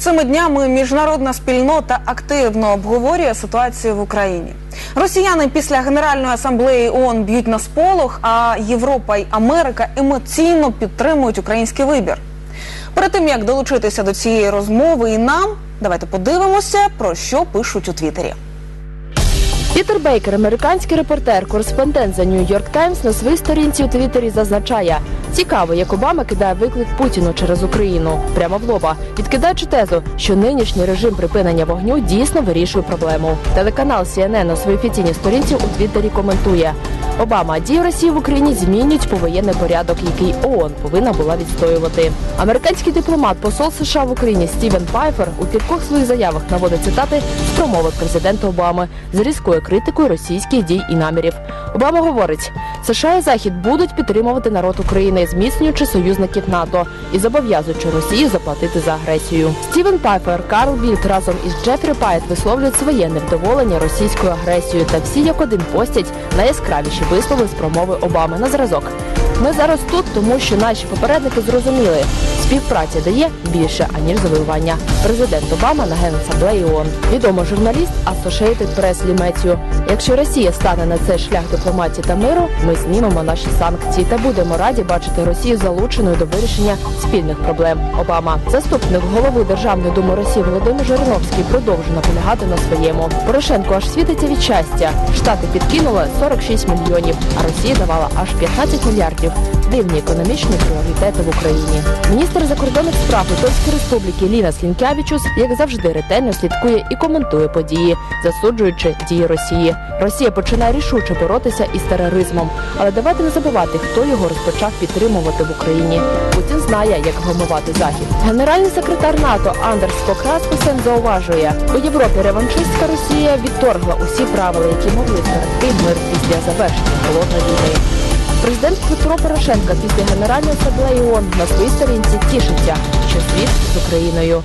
Цими днями міжнародна спільнота активно обговорює ситуацію в Україні. Росіяни після Генеральної асамблеї ООН б'ють на сполох, а Європа й Америка емоційно підтримують український вибір. Перед тим як долучитися до цієї розмови і нам, давайте подивимося, про що пишуть у Твіттері. Пітер Бейкер, американський репортер, кореспондент за Нью-Йорк Таймс, на своїй сторінці у Твіттері зазначає: цікаво, як Обама кидає виклик Путіну через Україну прямо в лоба, відкидаючи тезу, що нинішній режим припинення вогню дійсно вирішує проблему. Телеканал CNN на своїй офіційній сторінці у Твіттері коментує. Обама дії Росії в Україні змінюють повоєнний порядок, який ООН повинна була відстоювати. Американський дипломат, посол США в Україні Стівен Пайфер у кількох своїх заявах наводить цитати з промови президента Обами з різкою критикою російських дій і намірів. Обама говорить, США і Захід будуть підтримувати народ України, зміцнюючи союзників НАТО і зобов'язуючи Росію заплатити за агресію. Стівен Пайфер, Карл Більд разом із Джефрі Пайт висловлюють своє невдоволення російською агресією та всі як один постять найяскравіші вислови з промови Обами на зразок. Ми зараз тут, тому що наші попередники зрозуміли, співпраця дає більше аніж завоювання. Президент Обама на генасамблеї ООН. Відомий журналіст Associated Press Лі Якщо Росія стане на цей шлях дипломатії та миру, ми знімемо наші санкції та будемо раді бачити Росію залученою до вирішення спільних проблем. Обама, заступник голови Державної думи Росії Володимир Жириновський, продовжує наполягати на своєму. Порошенко аж світиться від щастя. Штати підкинули 46 мільйонів, а Росія давала аж 15 мільярдів. Дивні економічні пріоритети в Україні. Міністр закордонних справ Литовської республіки Ліна Слінкявічус, як завжди, ретельно слідкує і коментує події, засуджуючи дії Росії. Росія починає рішуче боротися із тероризмом, але давайте не забувати, хто його розпочав підтримувати в Україні. Путін знає, як гамувати захід. Генеральний секретар НАТО Андерс Фок Распусен зауважує, у Європі реваншистська Росія відторгла усі правила, які могли зберегти мир після завершення холодної війни. Президент Петро Порошенко після Генеральної асамблеї ООН на своїй сторінці тішиться, що світ з Україною.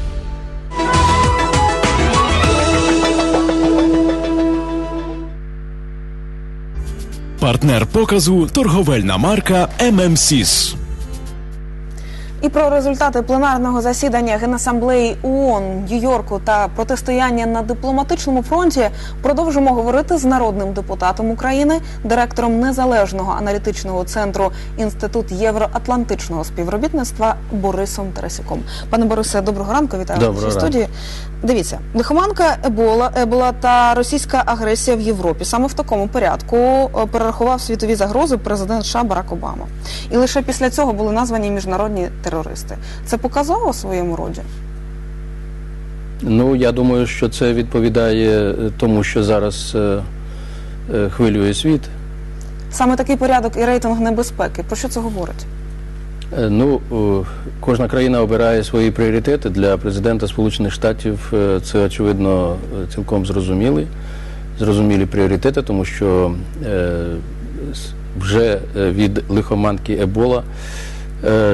Партнер показу торговельна марка ММСІС. І про результати пленарного засідання Генасамблеї ООН Нью-Йорку та протистояння на дипломатичному фронті продовжимо говорити з народним депутатом України, директором незалежного аналітичного центру Інститут євроатлантичного співробітництва Борисом Тарасюком. Пане Борисе, доброго ранку. Вітаю вас Доброго нашій студії. Дивіться, лихоманка Ебола, Ебола та російська агресія в Європі саме в такому порядку е, перерахував світові загрози президент США Барак Обама. І лише після цього були названі міжнародні терористи. Це показово в своєму роді. Ну, я думаю, що це відповідає е, тому, що зараз е, е, хвилює світ. Саме такий порядок і рейтинг небезпеки. Про що це говорить? Е, Ну, е, кожна країна обирає свої пріоритети для президента Сполучених Штатів. е, Це очевидно е, цілком зрозумілі, зрозумілі пріоритети, тому що е, с- вже е, від лихоманки Ебола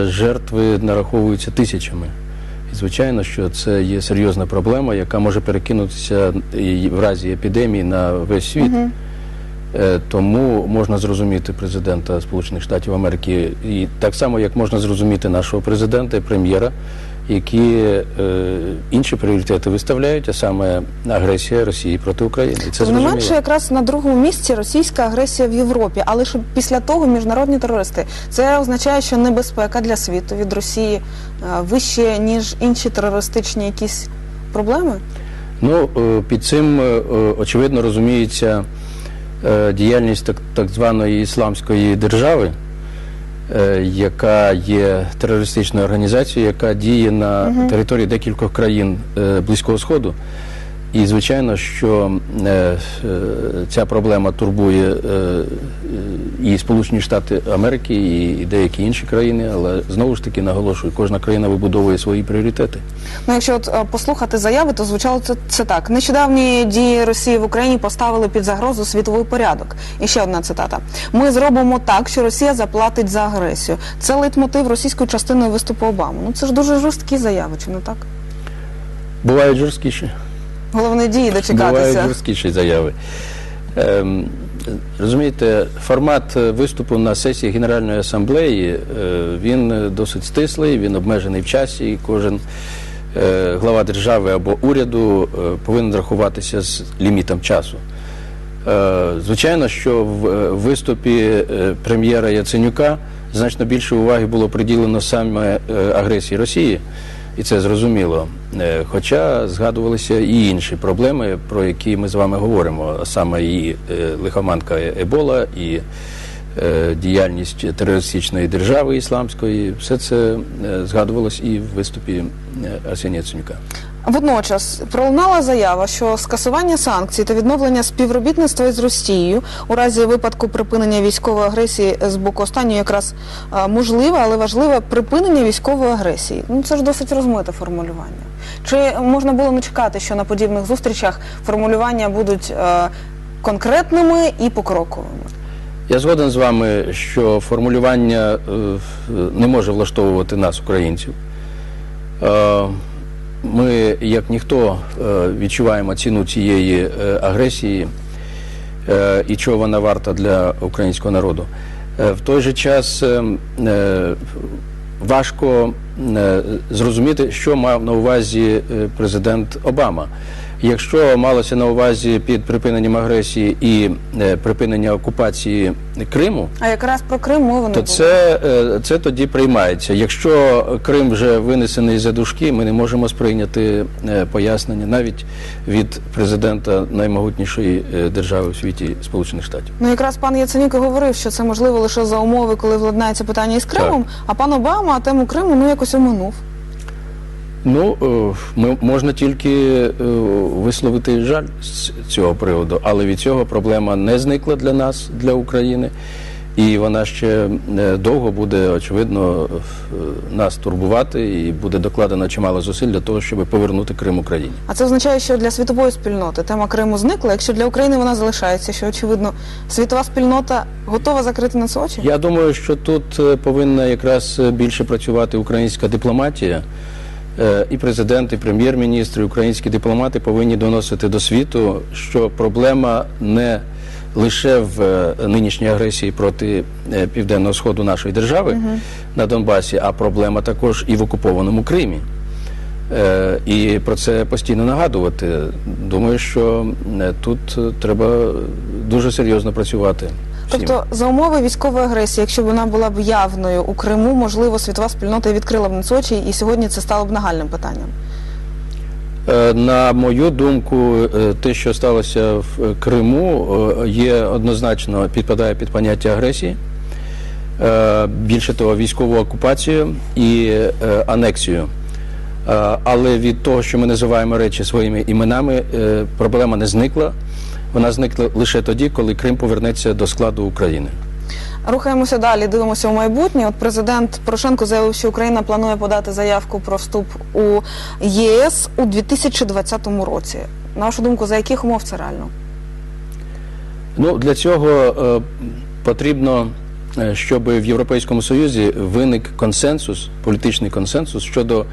жертви нараховуються тисячами. І звичайно, що це є серйозна проблема, яка може перекинутися і в разі епідемії на весь світ. Угу. Тому можна зрозуміти президента Сполучених Штатів Америки і так само, як можна зрозуміти нашого президента і прем'єра, які е, інші пріоритети виставляють, а саме агресія Росії проти України. І це не менше, якраз на другому місці російська агресія в Європі, але лише після того міжнародні терористи. Це означає, що небезпека для світу від Росії е, вище ніж інші терористичні якісь проблеми. Ну, е, під цим е, очевидно розуміється діяльність так, так званої ісламської держави, яка є терористичною організацією, яка діє на території декількох країн е, Близького Сходу. І звичайно, що е, е, ця проблема турбує е, і Сполучені Штати Америки, і, деякі інші країни, але знову ж таки наголошую, кожна країна вибудовує свої пріоритети. Ну, якщо от послухати заяви, то звучало це, це так. Нещодавні дії Росії в Україні поставили під загрозу світовий порядок. І ще одна цитата: ми зробимо так, що Росія заплатить за агресію. Це лейтмотив російської частини виступу Обами. Ну це ж дуже жорсткі заяви, чи не так? Бувають жорсткіші. Головне дії Бувають дочекатися. жорсткіші заяви. Ем, розумієте, формат виступу на сесії Генеральної асамблеї е, він досить стислий, він обмежений в часі, і кожен е, глава держави або уряду е, повинен рахуватися з лімітом часу. Звичайно, що в виступі прем'єра Яценюка значно більше уваги було приділено саме агресії Росії, і це зрозуміло. Е, Хоча згадувалися і інші проблеми, про які ми з вами говоримо, саме і е, лихоманка Ебола, і е, діяльність терористичної держави ісламської. Все це е, згадувалось і в виступі е, Арсенія Яценюка. Водночас пролунала заява, що скасування санкцій та відновлення співробітництва із Росією у разі випадку припинення військової агресії з боку останньої якраз можливе, але важливе припинення військової агресії. Ну це ж досить розмите формулювання. Чи можна було не чекати, що на подібних зустрічах формулювання будуть конкретними і покроковими? Я згоден з вами, що формулювання е, не може влаштовувати нас, українців. Е, Ми, як ніхто, е, відчуваємо ціну цієї е, агресії е, і чого вона варта для українського народу. В той же час важко зрозуміти, що мав на увазі президент Обама. Якщо малося на увазі під припиненням агресії і е, припинення окупації Криму, А якраз про Крим мови не то це, е, це тоді приймається. Якщо Крим вже винесений за дужки, ми не можемо сприйняти е, пояснення навіть від президента наймогутнішої держави у світі Сполучених Штатів. Ну якраз пан Яценюк і говорив, що це можливо лише за умови, коли владнається питання із Кримом, а пан Обама тему Криму ну якось оминув. Ну, е, ми, можна тільки е, висловити жаль з цього приводу, але від цього проблема не зникла для нас, для України, і вона ще е, довго буде, очевидно, нас турбувати, і буде докладено чимало зусиль для того, щоб повернути Крим Україні. А це означає, що для світової спільноти тема Криму зникла. Якщо для України вона залишається, що очевидно світова спільнота готова закрити на це очі? Я думаю, що тут повинна якраз більше працювати українська дипломатія. Е, І президент, і прем'єр-міністр, і українські дипломати повинні доносити до світу, що проблема не лише в е, нинішній агресії проти е, південного сходу нашої держави на Донбасі, а проблема також і в окупованому Кримі. І про це постійно нагадувати. Думаю, що тут треба дуже серйозно працювати. Всім. Тобто за умови військової агресії, якщо б вона була б явною у Криму, можливо, світова спільнота відкрила б на це очі, і сьогодні це стало б нагальним питанням. Е, На мою думку, е, те, що сталося в Криму, е, є однозначно підпадає під поняття агресії. Більше того, військову окупацію і анексію. Але від того, що ми називаємо речі своїми іменами, проблема не зникла. Вона зникла лише тоді, коли Крим повернеться до складу України. Рухаємося далі, дивимося у майбутнє. От президент Порошенко заявив, що Україна планує подати заявку про вступ у ЄС у 2020 році. На вашу думку, за яких умов це реально? Ну, для цього е, потрібно, е, щоб в Європейському Союзі виник консенсус, політичний консенсус щодо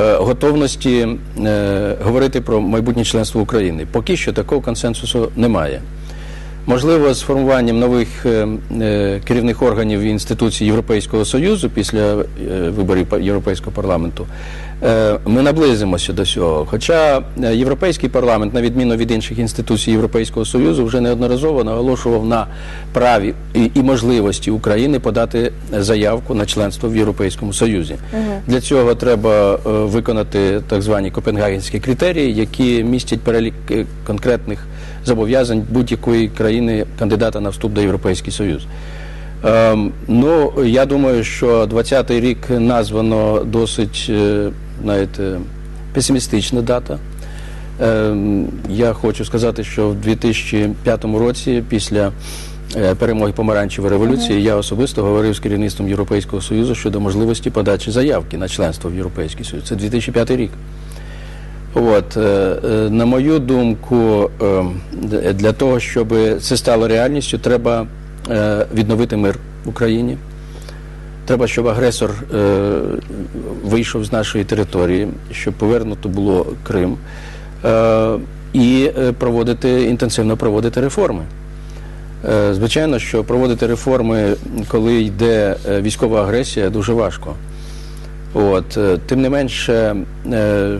готовності е, говорити про майбутнє членство України. Поки що такого консенсусу немає. Можливо, з формуванням нових е, е, керівних органів і інституцій Європейського Союзу після е, виборів Європейського парламенту е, ми наблизимося до цього. Хоча е, Європейський парламент, на відміну від інших інституцій Європейського Союзу, вже неодноразово наголошував на праві і, можливості України подати заявку на членство в Європейському Союзі. Для цього треба е, виконати так звані копенгагенські критерії, які містять перелік е, конкретних зобов'язань будь-якої країни кандидата на вступ до Європейський Союз. Ем, ну, я думаю, що 20-й рік названо досить, е, знаєте, песимістична дата. Ем, я хочу сказати, що в 2005 році, після е, перемоги помаранчевої революції, я особисто говорив з керівництвом Європейського Союзу щодо можливості подачі заявки на членство в Європейський Союз. Це 2005 рік. От, е, на мою думку, е, для того, щоб це стало реальністю, треба відновити мир в Україні. Треба, щоб агресор е, вийшов з нашої території, щоб повернуто було Крим, е, і е, проводити інтенсивно проводити реформи. Е, Звичайно, що проводити реформи, коли йде е, військова агресія, дуже важко. От, е, тим не менше, е, е,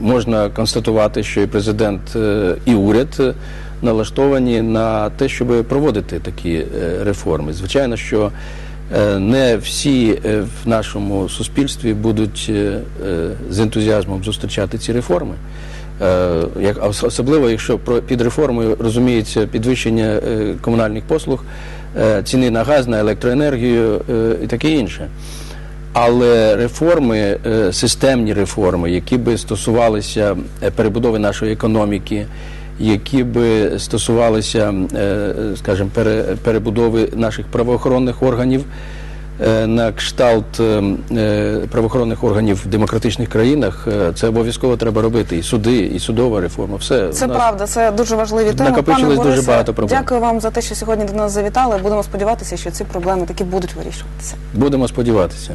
можна констатувати, що і президент, е, і уряд е, налаштовані на те, щоб проводити такі е, реформи. Звичайно, що е, не всі е, в нашому суспільстві будуть з ентузіазмом зустрічати ці реформи. Особливо, якщо під реформою розуміється підвищення комунальних послуг, ціни на газ, на електроенергію і таке інше. Але реформи, системні реформи, які би стосувалися перебудови нашої економіки, які би стосувалися, е, скажімо, перебудови наших правоохоронних органів е, на кшталт е, е, правоохоронних органів в демократичних країнах, це обов'язково треба робити. І суди, і судова реформа. Все Це правда, це дуже важливі теми. накопичилось Пане дуже багато проблем. Дякую вам за те, що сьогодні до нас завітали. Будемо сподіватися, що ці проблеми таки будуть вирішуватися. Будемо сподіватися.